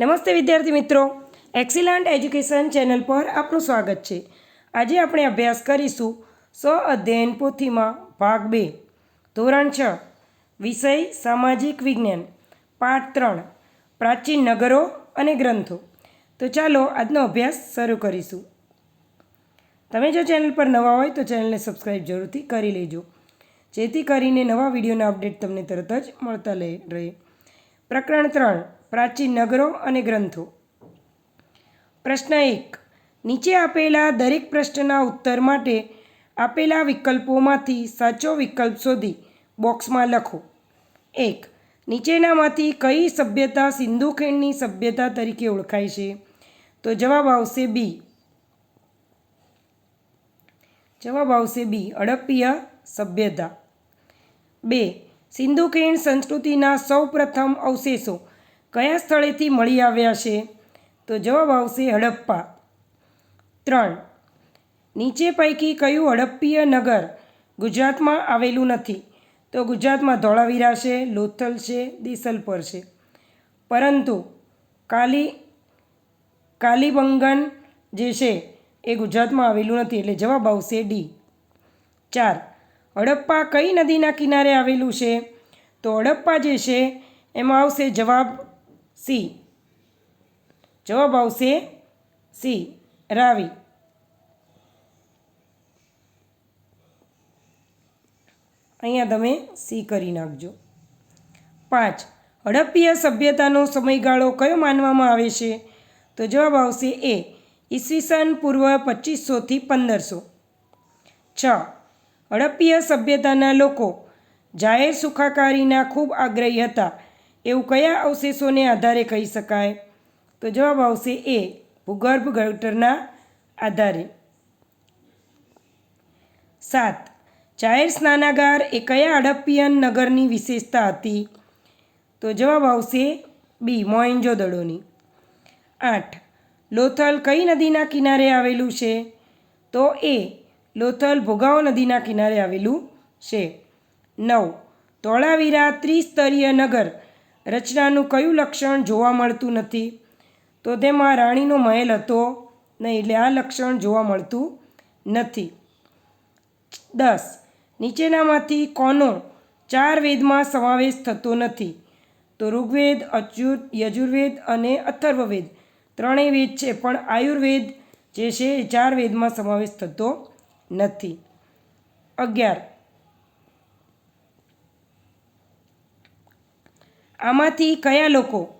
નમસ્તે વિદ્યાર્થી મિત્રો. એક્સિલન્ટ એજ્યુકેશન ચેનલ પર આપનું સ્વાગત છે. આજે આપણે અભ્યાસ કરીશું સ્વ અધ્યયન પોથીમાં ભાગ બે, ધોરણ છ, વિષય સામાજિક વિજ્ઞાન, પાઠ ત્રણ, પ્રાચીન નગરો અને ગ્રંથો. તો ચાલો આજનો અભ્યાસ શરૂ કરીશું. તમે જો ચેનલ પર નવા હોય તો ચેનલને સબસ્ક્રાઈબ જરૂરથી કરી લેજો. જેથી કરીને નવા વિડીયોના અપડેટ તમને તરત જ મળતા રહે. પ્રકરણ ત્રણ પ્રાચીન નગરો અને ગ્રંથો. પ્રશ્ન એક. નીચે આપેલા દરેક પ્રશ્નના ઉત્તર માટે આપેલા વિકલ્પોમાંથી સાચો વિકલ્પ શોધી બોક્સમાં લખો. એક. નીચેનામાંથી કઈ સભ્યતા સિંધુ ખીણની સભ્યતા તરીકે ઓળખાય છે? તો જવાબ આવશે બી. જવાબ આવશે બી. હડપ્પીય સભ્યતા. બે. સિંધુ ખીણ સંસ્કૃતિના સૌ પ્રથમ અવશેષો કયા સ્થળેથી મળી આવ્યા છે? તો જવાબ આવશે હડપ્પા. ત્રણ. નીચે પૈકી કયું હડપ્પીય નગર ગુજરાતમાં આવેલું નથી? તો ગુજરાતમાં ધોળાવીરા છે, લોથલ છે, દિસલપર છે. પરંતુ કાલી, કાલીબંગન જે છે એ ગુજરાતમાં આવેલું નથી, એટલે જવાબ આવશે ડી. ચાર. હડપ્પા કઈ નદીના કિનારે આવેલું છે? તો હડપ્પા જે છે, એમાં આવશે જવાબ સી. જવાબ આવશે સી. રાવી. અહીંયા તમે સી કરી નાખજો. પાંચ. હડપ્પીય સભ્યતાનો સમયગાળો કયો માનવામાં આવે છે? તો જવાબ આવશે એ. ઈસવીસન પૂર્વ પચીસોથી પંદરસો. છ. હડપ્પીય સભ્યતાના લોકો જાહેર સુખાકારીના ખૂબ આગ્રહી હતા. એવું કયા અવશેષોને આધારે કહી શકાય? તો જવાબ આવશે એ, ભૂગર્ભ ગટરના આધારે. સાત જાહેર સ્નાનાગાર એ કયા હડપ્પિયન નગરની વિશેષતા હતી? તો જવાબ આવશે બી, મોઇન્જો દડોની આઠ, લોથલ કઈ નદીના કિનારે આવેલું છે? તો એ, લોથલ ભોગાવો નદીના કિનારે આવેલું છે. નવ, ધોળાવીરા ત્રિસ્તરીય નગર રચનાનું કયું લક્ષણ જોવા મળતું નથી? તો તેમાં રાણીનો મહેલ હતો નહીં, એટલે આ લક્ષણ જોવા મળતું નથી. દસ. નીચેનામાંથી કોનો ચાર વેદમાં સમાવેશ થતો નથી? તો ઋગ્વેદ, અચ્યુત, યજુર્વેદ અને અથર્વવેદ. ત્રણેય વેદ છે, પણ આયુર્વેદ જે છે એ ચાર વેદમાં સમાવેશ થતો નથી. અગિયાર. આમાંથી કયા લોકો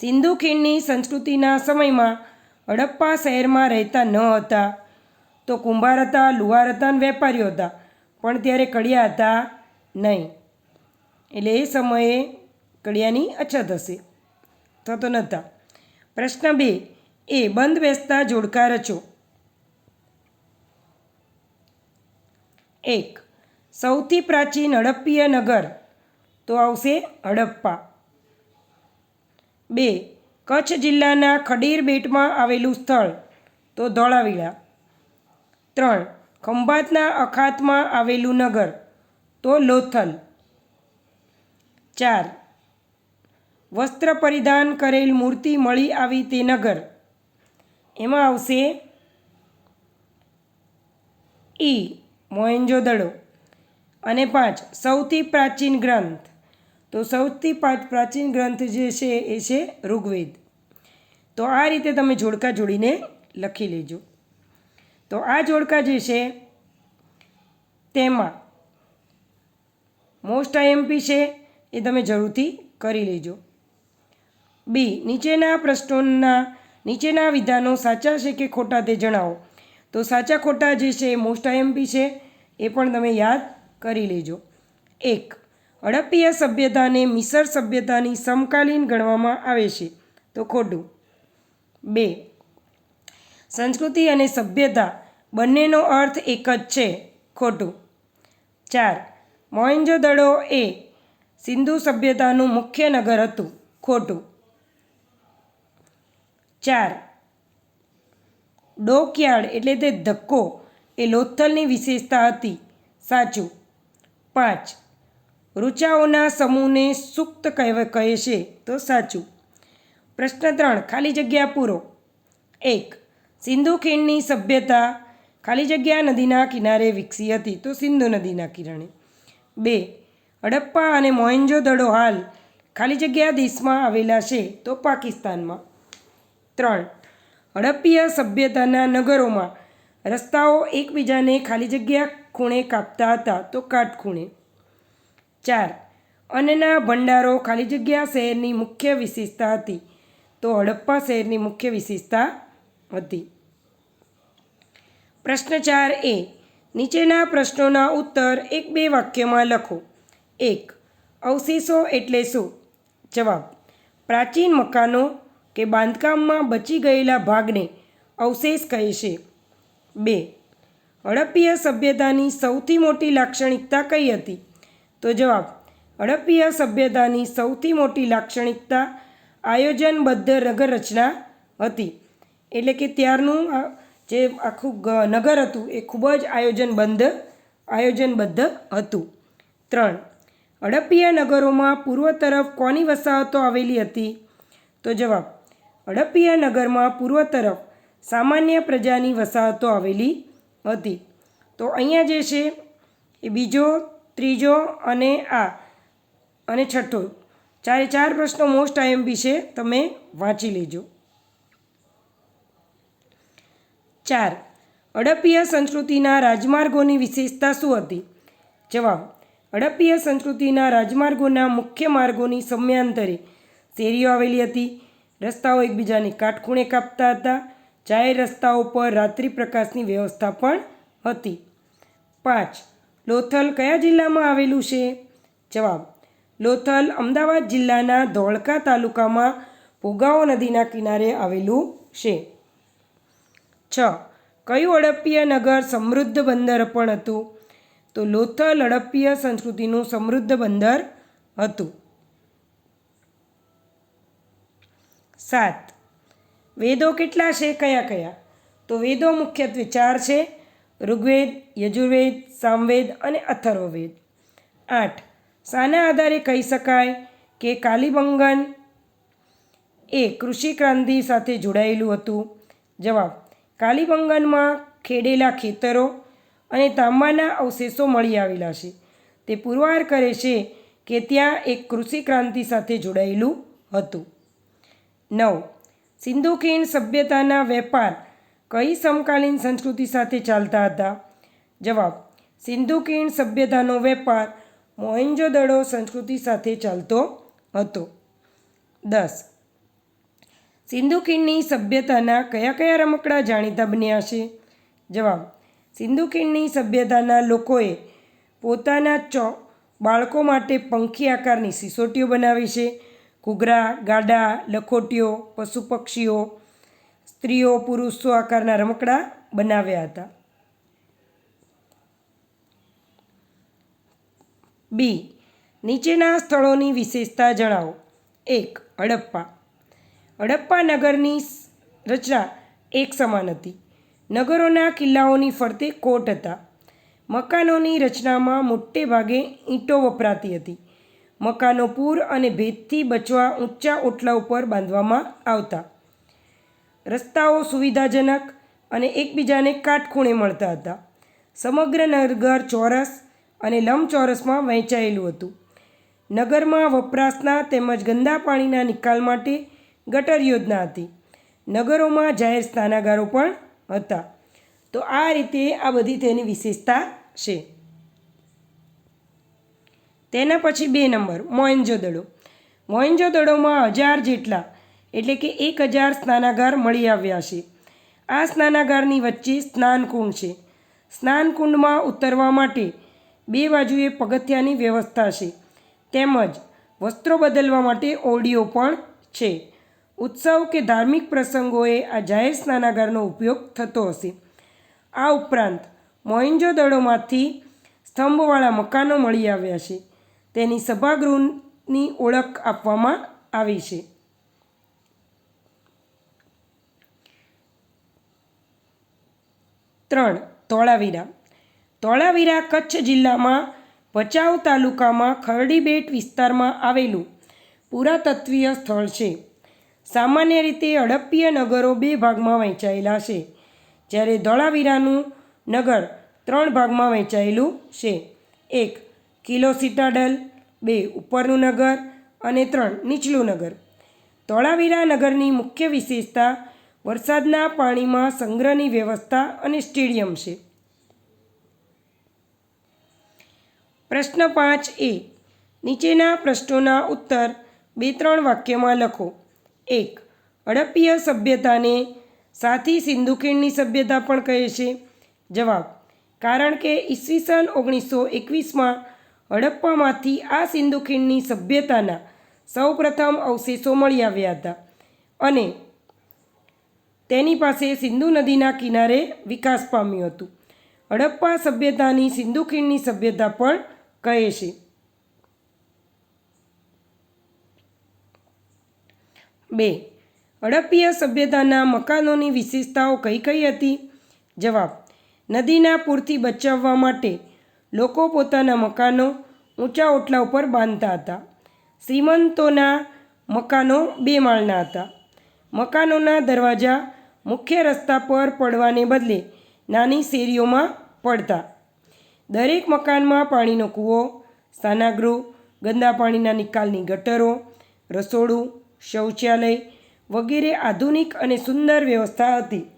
સિંધુ ખીણની સંસ્કૃતિના સમયમાં હડપ્પા શહેરમાં રહેતા ન હતા? તો કુંભાર હતા, લુહાર હતા અને વેપારીઓ હતા. પણ ત્યારે કડિયા હતા નહીં. એટલે એ સમયે કડિયાની અછત હશે. થતો નહોતા. પ્રશ્ન બે, એ બંધ બેસતા જોડકા રચો. એક, સૌથી પ્રાચીન હડપ્પીય નગર તો આવશે હડપ્પા. બે, કચ્છ જિલ્લાના ખડીર બેટમાં આવેલું સ્થળ, તો ધોળાવીરા. ત્રણ, ખંભાતના અખાતમાં આવેલું નગર, તો લોથલ. ચાર, વસ્ત્ર પરિધાન કરેલ મૂર્તિ મળી આવી તે નગર. એમાં આવશે ઈ મોહેન્જો દડો અને પાંચ, સૌથી પ્રાચીન ગ્રંથ. તો સૌથી પ્રાચીન ગ્રંથ જે છે એ છે ઋગ્વેદ. તો આ રીતે તમે જોડકા જોડીને લખી લેજો. તો આ જોડકા જે છે તેમાં મોસ્ટ આઈએમપી છે એ તમે જરૂરથી કરી લેજો. બી, નીચેના પ્રશ્નોના, નીચેના વિધાનો સાચા છે કે ખોટા તે જણાવો. તો સાચા ખોટા જે છે એ મોસ્ટ આઈએમપી છે, એ પણ તમે યાદ કરી લેજો. એક હડપ્પીય સભ્યતાને મિસર સભ્યતાની સમકાલીન ગણવામાં આવે છે. તો ખોટું. બે. સંસ્કૃતિ અને સભ્યતા બંનેનો અર્થ એક જ છે. ખોટું. ચાર. મોહેન્જો દડો એ સિંધુ સભ્યતાનું મુખ્ય નગર હતું. ખોટું. ચાર. ડોકયાર્ડ એટલે તે ધક્કો એ લોથલની વિશેષતા હતી. સાચું. પાંચ. ઋચાઓના સમૂહને સુક્ત કહેવા, કહે છે. તો સાચું. પ્રશ્ન ત્રણ, ખાલી જગ્યા પૂરો. એક, સિંધુ ખીણની સભ્યતા ખાલી જગ્યા નદીના કિનારે વિકસી હતી, તો સિંધુ નદીના કિરણે. બે, હડપ્પા અને મોહેન્જો દડો હાલ ખાલી જગ્યા દેશમાં આવેલા છે, તો પાકિસ્તાનમાં. ત્રણ, હડપ્પીય સભ્યતાના નગરોમાં રસ્તાઓ એકબીજાને ખાલી જગ્યા ખૂણે કાપતા હતા, તો કાટખૂણે. ચાર. અન્નના ભંડારો ખાલી જગ્યા શહેરની મુખ્ય વિશેષતા હતી. તો હડપ્પા શહેરની મુખ્ય વિશેષતા હતી. પ્રશ્ન ચાર એ, નીચેના પ્રશ્નોના ઉત્તર એક બે વાક્યમાં લખો. એક, અવશેષો એટલે શું? જવાબ, પ્રાચીન મકાનો કે બાંધકામમાં બચી ગયેલા ભાગને અવશેષ કહે છે. બે, હડપ્પીય સભ્યતાની સૌથી મોટી લાક્ષણિકતા કઈ હતી? તો જવાબ, હડપ્પીય સભ્યતાની સૌથી મોટી લાક્ષણિકતા આયોજનબદ્ધ નગર રચના હતી. એટલે કે ત્યારનું જે આખું નગર હતું એ ખૂબ જ આયોજનબદ્ધ આયોજનબદ્ધ હતું. ત્રણ, હડપ્પીય નગરોમાં પૂર્વ તરફ કોની વસાહતો આવેલી હતી? તો જવાબ, હડપ્પીય નગરમાં પૂર્વ તરફ સામાન્ય પ્રજાની વસાહતો આવેલી હતી. તો અહીંયા જે છે એ બીજો ત્રીજો અને આ અને છઠ્ઠો. ચારે ચાર પ્રશ્નો મોસ્ટ આઈએમપી છે, તમે વાંચી લેજો. ચાર. હડપ્પીય સંસ્કૃતિના રાજમાર્ગોની વિશેષતા શું હતી? જવાબ. હડપ્પીય સંસ્કૃતિના રાજમાર્ગોના મુખ્ય માર્ગોની સમયાંતરે શેરીઓ આવેલી હતી. રસ્તાઓ એકબીજાને કાટખૂણે કાપતા હતા. જાહેર રસ્તાઓ પર રાત્રિ પ્રકાશની વ્યવસ્થા પણ હતી. પાંચ. લોથલ કયા જિલ્લામાં આવેલું છે? જવાબ, લોથલ અમદાવાદ જિલ્લાના ધોળકા તાલુકામાં ભોગાવો નદીના કિનારે આવેલું છે. છ, કયું હડપ્પીય નગર સમૃદ્ધ બંદર પણ હતું? તો લોથલ હડપ્પીય સંસ્કૃતિનું સમૃદ્ધ બંદર હતું. સાત, વેદો કેટલા છે? કયા કયા? તો વેદો મુખ્યત્વે ચાર છે. ઋગ્વેદ, યજુર્વેદ, સામવેદ અને અથર્વવેદ. આઠ. શાના આધારે કહી શકાય કે કાલિબંગન એ કૃષિ ક્રાંતિ સાથે જોડાયેલું હતું. જવાબ. કાલિબંગનમાં ખેડેલા ખેતરો અને તાંબાના અવશેષો મળી આવેલા છે. તે પુરવાર કરે છે કે ત્યાં એક કૃષિ ક્રાંતિ સાથે જોડાયેલું હતું. નવ. સિંધુ ખીણ સભ્યતાના વેપાર કઈ સમકાલીન સંસ્કૃતિ સાથે ચાલતા હતા? જવાબ, સિંધુ ખીણ સભ્યતાનો વેપાર મોહેન્જોદડો સંસ્કૃતિ સાથે ચાલતો હતો. દસ, સિંધુ ખીણની સભ્યતાના કયા કયા રમકડા જાણીતા બન્યા છે? જવાબ, સિંધુ ખીણની સભ્યતાના લોકોએ પોતાના ચો બાળકો માટે પંખી આકારની સિસોટીઓ બનાવી છે. ઘૂઘરા, ગાડા, લખોટીઓ, પશુ પક્ષીઓ સ્ત્રીઓ, પુરુષો આકારના રમકડા બનાવ્યા હતા. બી. નીચેના સ્થળોની વિશેષતા જણાવો. એક, હડપ્પા. હડપ્પા નગરની રચના એક સમાન હતી. નગરોના કિલ્લાઓની ફરતે કોટ હતા. મકાનોની રચનામાં મોટે ભાગે ઈંટો વપરાતી હતી. મકાનો પૂર અને ભેદથી બચવા ઊંચા ઓટલા ઉપર બાંધવામાં આવતા. રસ્તાઓ સુવિધાજનક અને એકબીજાને કાટખૂણે મળતા હતા. સમગ્ર નગર ચોરસ અને લંબચોરસમાં વહેંચાયેલું હતું. નગરમાં વપરાશના તેમજ ગંદા પાણીના નિકાલ માટે ગટર યોજના હતી. નગરોમાં જાહેર સ્નાનાગારો પણ હતા. તો આ રીતે આ બધી તેની વિશેષતા છે. તેના પછી બે નંબર, મોહેન્જોદડો. મોહેન્જોદડોમાં હજાર જેટલા એટલે કે એક હજાર સ્નાનાગાર મળી આવ્યા છે. આ સ્નાનાગારની વચ્ચે સ્નાનકુંડ છે. સ્નાનકુંડમાં ઉતરવા માટે બે બાજુએ પગથિયાની વ્યવસ્થા છે. તેમજ વસ્ત્રો બદલવા માટે ઓડિયો પણ છે. ઉત્સવ કે ધાર્મિક પ્રસંગોએ આ જાહેર સ્નાનાગારનો ઉપયોગ થતો હશે. આ ઉપરાંત મોહેન્જોદડોમાંથી સ્તંભવાળા મકાનો મળી આવ્યા છે. તેની સભાગૃહની ઓળખ આપવામાં આવી છે. ત્રણ ધોળાવીરા ધોળાવીરા કચ્છ જિલ્લામાં ભચાઉ તાલુકામાં ખરડીબેટ વિસ્તારમાં આવેલું પુરાતત્વીય સ્થળ છે. સામાન્ય રીતે હડપ્પીય નગરો બે ભાગમાં વહેંચાયેલા છે, જ્યારે ધોળાવીરાનું નગર ત્રણ ભાગમાં વહેંચાયેલું છે. એક, કિલો સિટાડલ, બે, ઉપરનું નગર અને ત્રણ, નીચલું નગર. ધોળાવીરા નગરની મુખ્ય વિશેષતા વરસાદના પાણીમાં સંગ્રહની વ્યવસ્થા અને સ્ટેડિયમ છે. પ્રશ્ન પાંચ એ, નીચેના પ્રશ્નોના ઉત્તર બે ત્રણ વાક્યમાં લખો. એક, હડપ્પીય સભ્યતાને સાથી સિંધુ ખીણની સભ્યતા પણ કહે છે. જવાબ, કારણ કે ઈસવીસન ઓગણીસો એકવીસમાં હડપ્પામાંથી આ સિંધુ ખીણની સભ્યતાના સૌપ્રથમ અવશેષો મળી આવ્યા હતા. અને તેની પાસે સિંધુ નદીના કિનારે વિકાસ પામ્યું હતું. હડપ્પા સભ્યતાની સિંધુ ખીણની સભ્યતા પણ કહે છે. બે. હડપ્પીય સભ્યતાના મકાનોની વિશેષતાઓ કઈ કઈ હતી? જવાબ. નદીના પૂરથી બચાવવા માટે લોકો પોતાના મકાનો ઊંચા ઓટલા ઉપર બાંધતા હતા. શ્રીમંતોના મકાનો બે માળના હતા. મકાનોના દરવાજા મુખ્ય રસ્તા પર પડવાને બદલે નાની શેરીઓમાં પડતા. દરેક મકાનમાં પાણીનો કૂવો, સ્નાનાગૃહ, ગંદા પાણીના નિકાલની ગટરો, રસોડું, શૌચાલય વગેરે આધુનિક અને સુંદર વ્યવસ્થા હતી.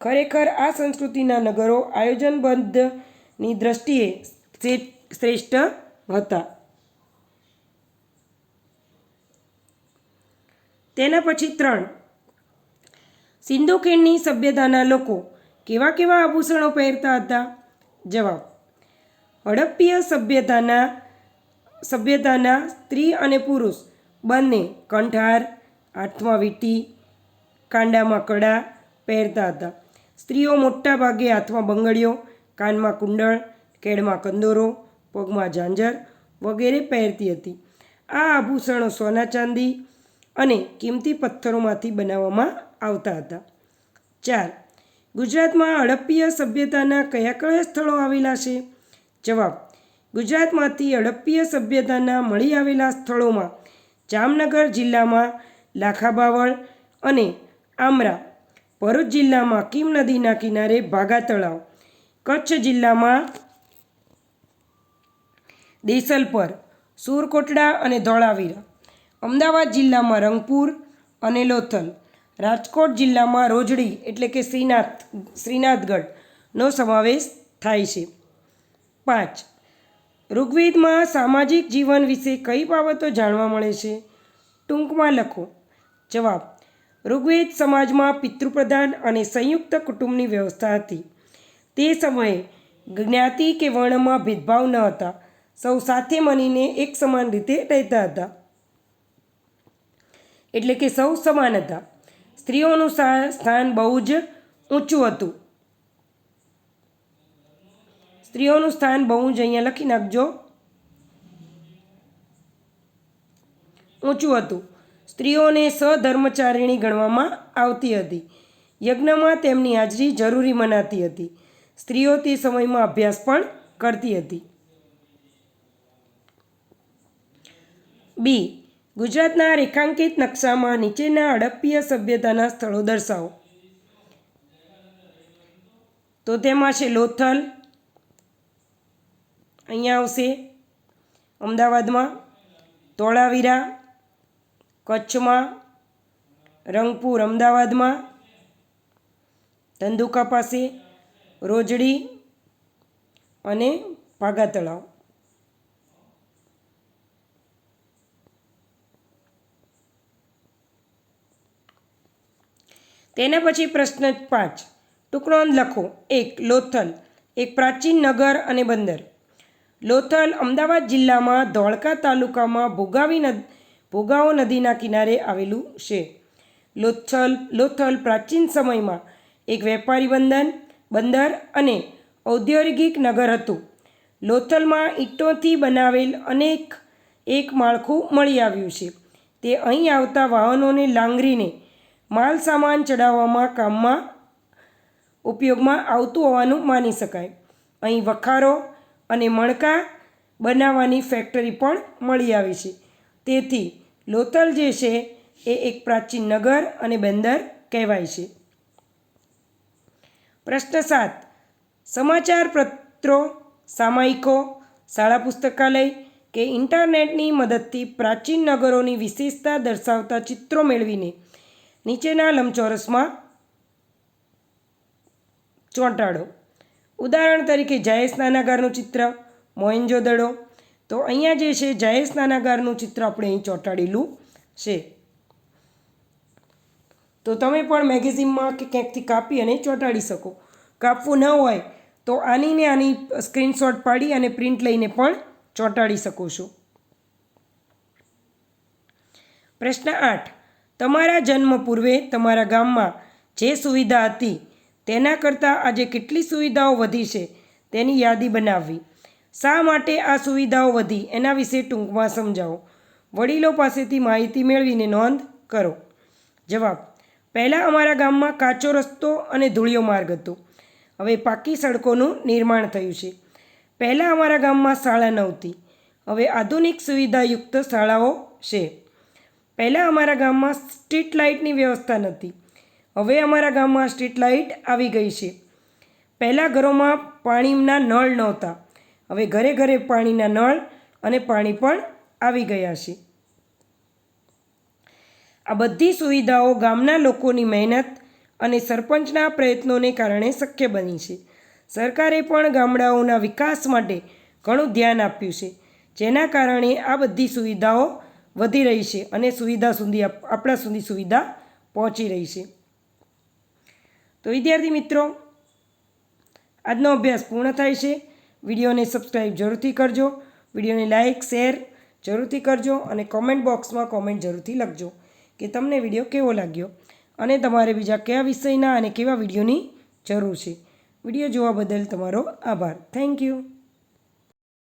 ખરેખર આ સંસ્કૃતિના નગરો આયોજનબદ્ધની દ્રષ્ટિએ શ્રેષ્ઠ હતા. તેના પછી ત્રણ સિંધુ ખીણની સભ્યતાના લોકો કેવા કેવા આભૂષણો પહેરતા હતા? જવાબ, હડપ્પીય સભ્યતાના સભ્યતાના સ્ત્રી અને પુરુષ બંને કંઠાર હાથમાં વીંટી, કાંડામાં કડા પહેરતા હતા. સ્ત્રીઓ મોટા ભાગે હાથમાં બંગડીઓ, કાનમાં કુંડળ, કેળમાં કંદોરો, પગમાં ઝાંઝર વગેરે પહેરતી હતી. આ આભૂષણો સોના ચાંદી અને કિંમતી પથ્થરોમાંથી બનાવવામાં આવતા હતા. ચાર, ગુજરાતમાં હડપ્પીય સભ્યતાના કયા કયા સ્થળો આવેલા છે? જવાબ, ગુજરાતમાંથી હડપ્પીય સભ્યતાના મળી આવેલા સ્થળોમાં જામનગર જિલ્લામાં લાખાબાવળ અને આમરા, ભરૂચ જિલ્લામાં કીમ નદીના કિનારે ભાગા તળાવ કચ્છ જિલ્લામાં દેસલપર, સુરકોટડા અને ધોળાવીરા, અમદાવાદ જિલ્લામાં રંગપુર અને લોથલ રાજકોટ જિલ્લામાં રોજડી એટલે કે શ્રીનાથ, શ્રીનાથગઢનો સમાવેશ થાય છે. પાંચ, ઋગ્વેદમાં સામાજિક જીવન વિશે કઈ બાબતો જાણવા મળે છે? ટૂંકમાં લખો. જવાબ, ઋગ્વેદ સમાજમાં પિતૃપ્રધાન અને સંયુક્ત કુટુંબની વ્યવસ્થા હતી. તે સમયે જ્ઞાતિ કે વર્ણમાં ભેદભાવ ન હતા. સૌ સાથે મળીને એક સમાન રીતે રહેતા હતા. એટલે કે સૌ સમાન હતા. સ્ત્રીઓનું સ્થાન બહુ જ ઊંચું હતું. સ્ત્રીઓનું સ્થાન બહુ જ અહીંયા લખી નાખજો. ઊંચું હતું. સ્ત્રીઓને સધર્મચારિણી ગણવામાં આવતી હતી. યજ્ઞમાં તેમની હાજરી જરૂરી મનાતી હતી. સ્ત્રીઓ તે સમયમાં અભ્યાસ પણ કરતી હતી. બી. ગુજરાતના રેખાંકિત નકશામાં નીચેના હડપ્પીય સભ્યતાના સ્થળો દર્શાવો. તો તેમાં છે લોથલ, અહીંયા આવશે અમદાવાદમાં, ધોળાવીરા, કચ્છમાં, રંગપુર અમદાવાદમાં, ધંધુકા પાસે, રોજડી અને ભાગા તળાવ તેના પછી પ્રશ્ન પાંચ. ટુકડો લખો. એક, લોથલ. એક પ્રાચીન નગર અને બંદર. લોથલ અમદાવાદ જિલ્લામાં ધોળકા તાલુકામાં ભોગાવી નદ, ભોગાવો નદીના કિનારે આવેલું છે. લોથલ લોથલ પ્રાચીન સમયમાં એક વેપારી બંધન બંદર અને ઔદ્યોગિક નગર હતું. લોથલમાં ઈંટોથી બનાવેલ અનેક, એક માળખું મળી આવ્યું છે. તે અહીં આવતા વાહનોને લાંગરીને માલ સામાન ચડાવવામાં કામમાં ઉપયોગમાં આવતું હોવાનું માની શકાય. અહીં વખારો અને મણકા બનાવવાની ફેક્ટરી પણ મળી આવી છે. તેથી લોથલ જે છે એ એક પ્રાચીન નગર અને બંદર કહેવાય છે. પ્રશ્ન સાત. સમાચાર પત્રો, સામાયિકો, શાળા પુસ્તકાલય કે ઇન્ટરનેટની મદદથી પ્રાચીન નગરોની વિશેષતા દર્શાવતા ચિત્રો મેળવીને નીચેના લંબચોરસમાં ચોંટાડો. ઉદાહરણ તરીકે જાયેશ નાનાગારનું ચિત્ર મોહેન્જોદડો તો અહીંયા જે છે, જાયેશ નાનાગારનું ચિત્ર આપણે અહીં ચોંટાડેલું છે. તો તમે પણ મેગેઝિનમાં કે ક્યાંકથી કાપી અને ચોંટાડી શકો. કાપવું ન હોય તો આની ને આની સ્ક્રીનશોટ પાડી અને પ્રિન્ટ લઈને પણ ચોંટાડી શકો છો. પ્રશ્ન આઠ. તમારા જન્મ પૂર્વે તમારા ગામમાં જે સુવિધા હતી, તેના કરતાં આજે કેટલી સુવિધાઓ વધી છે, તેની યાદી બનાવવી. શા માટે આ સુવિધાઓ વધી, એના વિશે ટૂંકમાં સમજાવો. વડીલો પાસેથી માહિતી મેળવીને નોંધ કરો. જવાબ, પહેલાં અમારા ગામમાં કાચો રસ્તો અને ધૂળિયો માર્ગ હતો. હવે પાકી સડકોનું નિર્માણ થયું છે. પહેલાં અમારા ગામમાં શાળા નહોતી. હવે આધુનિક સુવિધાયુક્ત શાળાઓ છે. પહેલાં અમારા ગામમાં સ્ટ્રીટ લાઇટની વ્યવસ્થા નથી હવે અમારા ગામમાં સ્ટ્રીટ લાઇટ આવી ગઈ છે. પહેલાં ઘરોમાં પાણીના નળ નહોતા. હવે ઘરે ઘરે પાણીના નળ અને પાણી પણ આવી ગયા છે. આ બધી સુવિધાઓ ગામના લોકોની મહેનત અને સરપંચના પ્રયત્નોને કારણે શક્ય બની છે. સરકારે પણ ગામડાઓના વિકાસ માટે ઘણું ધ્યાન આપ્યું છે. જેના કારણે આ બધી સુવિધાઓ વધી રહી છે અને સુવિધા સુધી આપણા સુધી સુવિધા પહોંચી રહી છે. તો વિદ્યાર્થી મિત્રો, આજનો અભ્યાસ પૂર્ણ થાય છે. વિડીયોને સબસ્ક્રાઈબ જરૂરથી કરજો. વિડીયોને લાઇક, શેર જરૂરથી કરજો અને કોમેન્ટ બોક્સમાં કોમેન્ટ જરૂરથી લખજો કે તમને વીડિયો કેવો લાગ્યો અને તમારે બીજા કયા વિષયના અને કેવા વિડીયોની જરૂર છે. વીડિયો જોવા બદલ તમારો આભાર. Thank you.